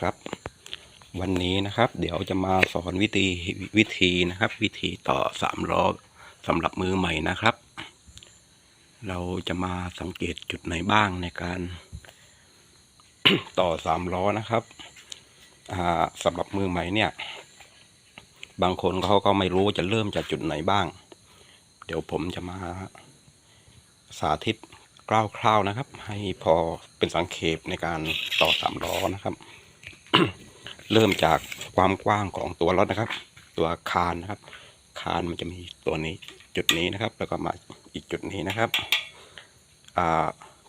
ครับ วันนี้นะครับ เดี๋ยวจะมาสอนวิธีวิธีนะครับ วิธีต่อสามล้อสำหรับมือใหม่นะครับ เราจะมาสังเกตจุดไหนบ้างในการ ต่อสามล้อนะครับสำหรับมือใหม่เนี่ย บางคนเขาก็ไม่รู้จะเริ่มจากจุดไหนบ้าง เดี๋ยวผมจะมาสาธิตคร่าวๆนะครับ ให้พอเป็นสังเขปในการต่อสามล้อนะครับ เริ่มจากความกว้างของตัวรถนะครับ ตัวคานนะครับ คานมันจะมีตัวนี้จุดนี้นะครับ แล้วก็มาอีกจุดนี้นะครับ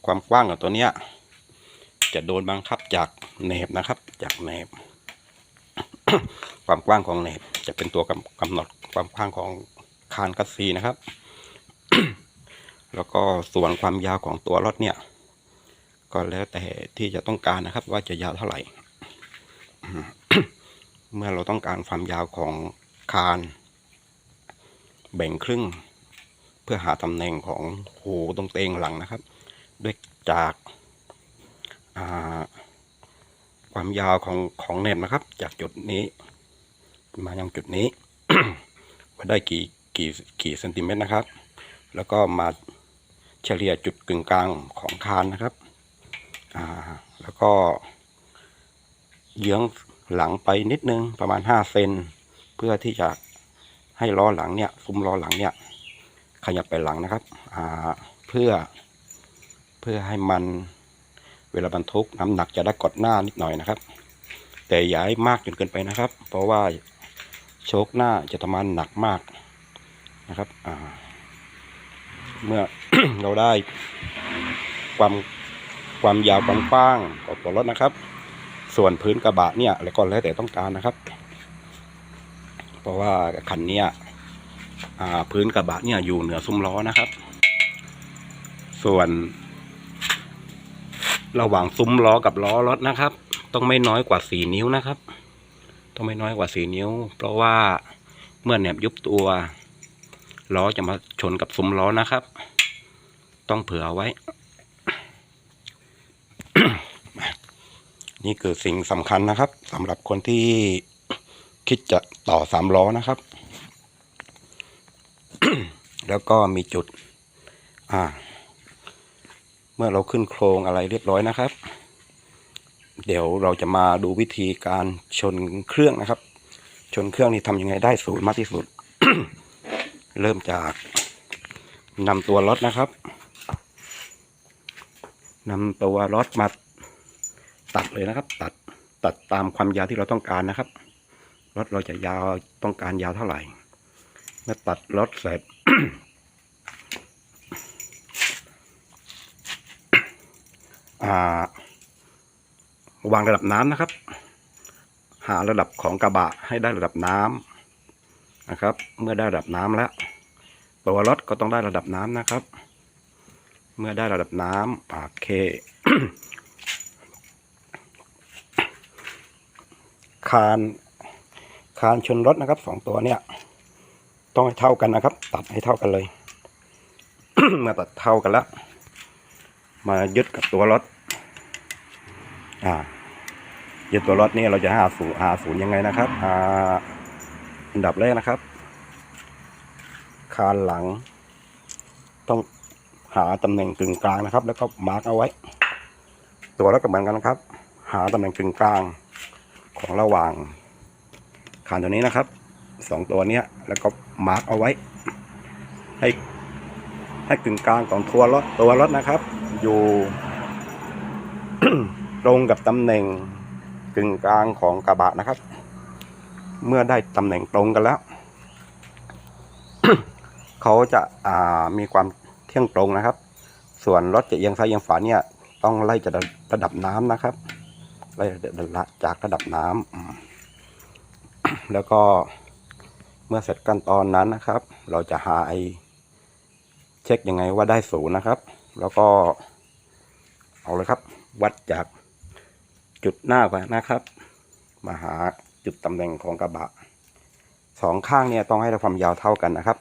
ความกว้างของตัวเนี้ยจะโดนบังคับจากแหนบนะครับ จากแหนบ ความกว้างของแหนบจะเป็นตัวกำกำหนดความกว้างของคานคัสซีนะครับ แล้วก็ส่วนความยาวของตัวรถเนี่ย ก็แล้วแต่ที่จะต้องการนะครับ ว่าจะยาวเท่าไหร่ เมื่อเราต้องการความยาวของคาน แบ่งครึ่ง เพื่อหาตำแหน่งของหูตรงเตงหลังนะครับ ด้วยจากาความยาวของของเน็ตนะครับ จากจุดนี้มายังจุดนี้ว่าได้กี่กี่กี่เซนติเมตรนะครับ แล้วก็มาเฉลี่ยจุดกึ่งกลางของคานนะครับ อ่า แล้วก็ เยื้องหลังไปนิดนึงประมาณห้าเซน เพื่อที่จะให้ล้อหลังเนี่ยซุ้มล้อหลังเนี่ย ขยับไปหลังนะครับเพื่อเพื่อให้มันเวลาบรรทุกน้ำหนักจะได้กดหน้านิดหน่อยนะครับ แต่อย่าให้มากจนเกินไปนะครับ เพราะว่าโชคหน้าจะทำงานหนักมากนะครับเมื่อเราได้ความความยาวความกว้างของตัวรถนะครับ ส่วนพื้นกระบะเนี่ยแล้วก็แล้วแต่ต้องการนะครับ เพราะว่าคันเนี้ยพื้นกระบะเนี่ยอยู่เหนือซุ้มล้อนะครับ ส่วน ระหว่างซุ้มล้อกับล้อรถนะครับ ต้องไม่น้อยกว่าสี่นิ้วนะครับ ต้องไม่น้อยกว่าสี่นิ้ว เพราะว่าเมื่อแหนบยุบตัวล้อจะมาชนกับซุ้มล้อนะครับ ต้องเผื่อไว้ นี่คือสิ่งสำคัญนะครับสำหรับคนที่คิดจะต่อสามล้อนะครับ แล้วก็มีจุด อ่า เมื่อเราขึ้นโครงอะไรเรียบร้อยนะครับ เดี๋ยวเราจะมาดูวิธีการชนเครื่องนะครับ ชนเครื่องนี่ทำยังไงได้ศูนย์มากที่สุด เริ่มจากนำตัวรถนะครับนำตัวรถมา ตัดเลยนะครับ ตัดตัดตามความยาวที่เราต้องการนะครับรถเราจะยาวต้องการยาวเท่าไหร่เมื่อตัดรถเสร็จอ่าวางระดับน้ำนะครับ หาระดับของกระบะให้ได้ระดับน้ำนะครับ เมื่อได้ระดับน้ำแล้วตัวรถก็ต้องได้ระดับน้ำนะครับ เมื่อได้ระดับน้ำโอเค คาน คานชนรถนะครับสองตัวเนี่ย ต้องให้เท่ากันนะครับ ตัดให้เท่ากันเลยมื่อตัดเท่ากันแล้ว มายึดกับตัวรถ อ่ายึดตัวรถนี่เราจะหาศูนย์หาศูนย์ยังไงนะครับอ่าอันดับแรกนะครับ คานหลัง ต้องหาตำแหน่งกึ่งกลางนะครับ แล้วก็มาร์กเอาไว้ ตัวรถก็เหมือนกันนะครับ หาตำแหน่งกึ่งกลาง ของระหว่างคานตัวนี้นะครับสองตัวเนี้ยแล้วก็มาร์กเอาไว้ ให้ให้กึ่งกลางของตัวรถตัวรถนะครับ อยู่ ตรงกับตำแหน่งกึ่งกลางของกระบะนะครับ เมื่อได้ตำแหน่งตรงกันแล้ว เขาจะอ่ามีความเที่ยงตรงนะครับ ส่วนรถจะเอียงซ้ายเอียงขวาเนี่ย ต้องไล่จากระดับน้ำนะครับ จากระดับน้ำแล้วก็เมื่อเสร็จขั้นตอนนั้นนะครับ เราจะหาไอเช็คยังไงว่าได้ศูนย์นะครับ แล้วก็เอาเลยครับ วัดจากจุดหน้าไปนะครับ มาหาจุดตำแหน่งของกระบะสองข้างเนี่ยต้องให้ได้ความยาวเท่ากันนะครับ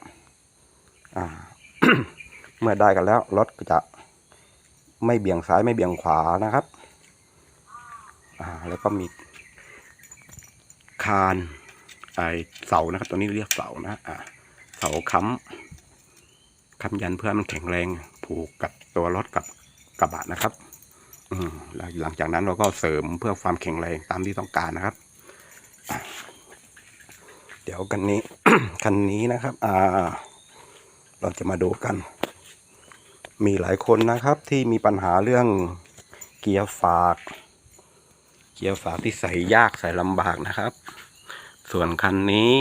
เมื่อได้กันแล้วรถก็จะไม่เบี่ยงซ้ายไม่เบี่ยงขวานะครับ แล้วก็มีคานไอเสานะครับตัวนี้เรียกเสานะอ่าเสาค้ำค้ำยันเพื่อมันแข็งแรงผูกกับตัวรถกับกระบะนะครับ อืมแล้วหลังจากนั้นเราก็เสริมเพื่อความแข็งแรงตามที่ต้องการนะครับ เดี๋ยวกันนี้คันนี้นะครับ อ่า เราจะมาดูกัน มีหลายคนนะครับที่มีปัญหาเรื่องเกียร์ฝาก เกียร์ฝากที่ใส่ยากใส่ลำบากนะครับ ส่วนคันนี้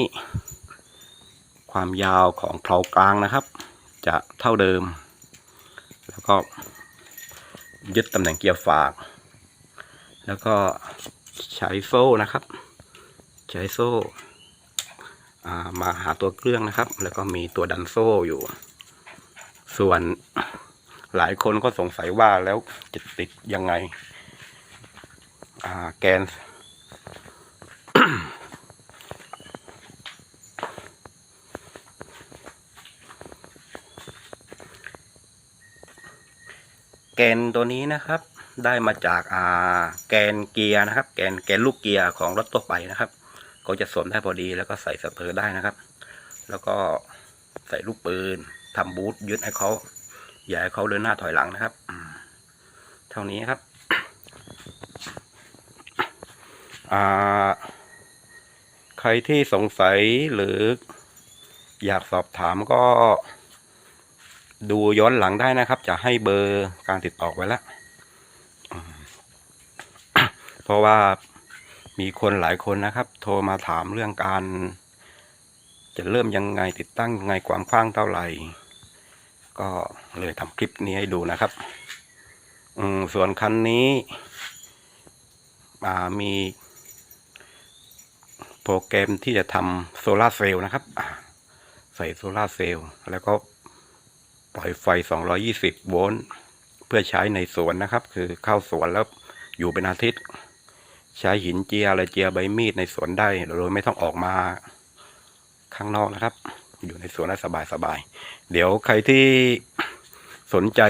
ความยาวของเพลากลางนะครับ จะเท่าเดิม แล้วก็ยึดตำแหน่งเกียร์ฝาก แล้วก็ใช้โซ่นะครับ ใช้โซ่มาหาตัวเครื่องนะครับ แล้วก็มีตัวดันโซ่อยู่ ส่วนหลายคนก็สงสัยว่าแล้วจะติดยังไง แกน แกนตัวนี้นะครับ ได้มาจากอ่าแกนเกียร์นะครับ แกนแกนลูกเกียร์ของรถตัวไปนะครับ ก็จะสวมได้พอดีแล้วก็ใส่สเตอร์ได้นะครับ แล้วก็ใส่ลูกปืนทำบูทยึดให้เขาอย่าให้เขาเดินหน้าถอยหลังนะครับ เท่านี้ครับ อ่า ใครที่สงสัยหรืออยากสอบถามก็ ดูย้อนหลังได้นะครับ จะให้เบอร์การติดต่อไว้แล้ว เพราะว่ามีคนหลายคนนะครับ โทรมาถามเรื่องการ จะเริ่มยังไงติดตั้งยังไงความกว้างเท่าไหร่ ก็เลยทำคลิปนี้ให้ดูนะครับ อืมส่วนคันนี้ อ่ามี รแกรมที่จะทำโซลาร์เซลล์นะครับ ใส่โซลาร์เซลล์แล้วก็ปล่อยไฟ 220 โวลต์เพื่อใช้ในสวนนะครับ คือเข้าสวนแล้วอยู่เป็นอาทิตย์ ใช้หินเจียอะไรเจียใบมีดในสวนได้โดยไม่ต้องออกมาข้างนอกนะครับ อยู่ในสวนสบายสบาย เดี๋ยวใครที่สนใจ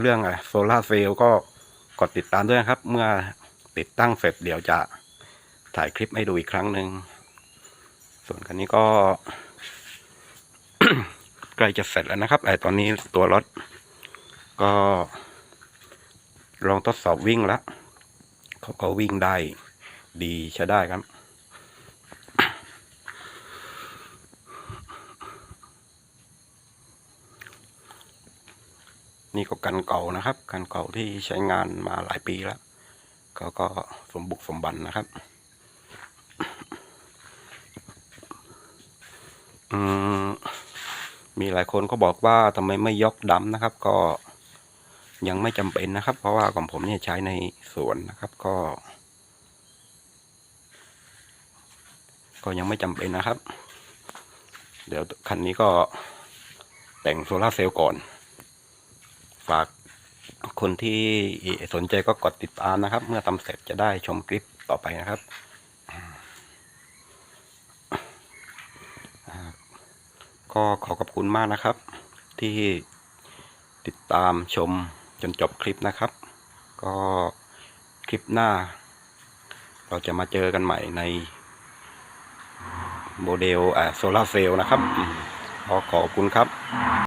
เรื่องโซลาร์เซลล์ก็กดติดตามด้วยนะครับ เมื่อติดตั้งเสร็จเดี๋ยวจะถ่ายคลิปให้ดูอีกครั้งหนึ่ง ส่วนคันนี้ก็ใกล้จะเสร็จแล้วนะครับไอตอนนี้ตัวรถก็ ลองทดสอบวิ่งแล้วเขาก็วิ่งได้ดีใช้ได้ครับนี่ก็กันเก่านะครับ กันเก่าที่ใช้งานมาหลายปีแล้วเขาก็สมบุกสมบันนะครับ มีหลายคนก็บอกว่าทำไมไม่ยกดำนะครับ ก็ยังไม่จำเป็นนะครับ เพราะว่าของผมเนี่ยใช้ในสวนนะครับก็ ก็ยังไม่จำเป็นนะครับ เดี๋ยวคันนี้ก็แต่งโซลาเซลล์ก่อน ฝากคนที่สนใจก็กดติดตามนะครับ เมื่อทำเสร็จจะได้ชมคลิปต่อไปนะครับ ก็ขอขอบคุณมากนะครับ ที่ติดตามชมจนจบคลิปนะครับ ก็คลิปหน้า เราจะมาเจอกันใหม่ในโมเดลโซลาเซลล์นะครับ ขอขอบคุณครับ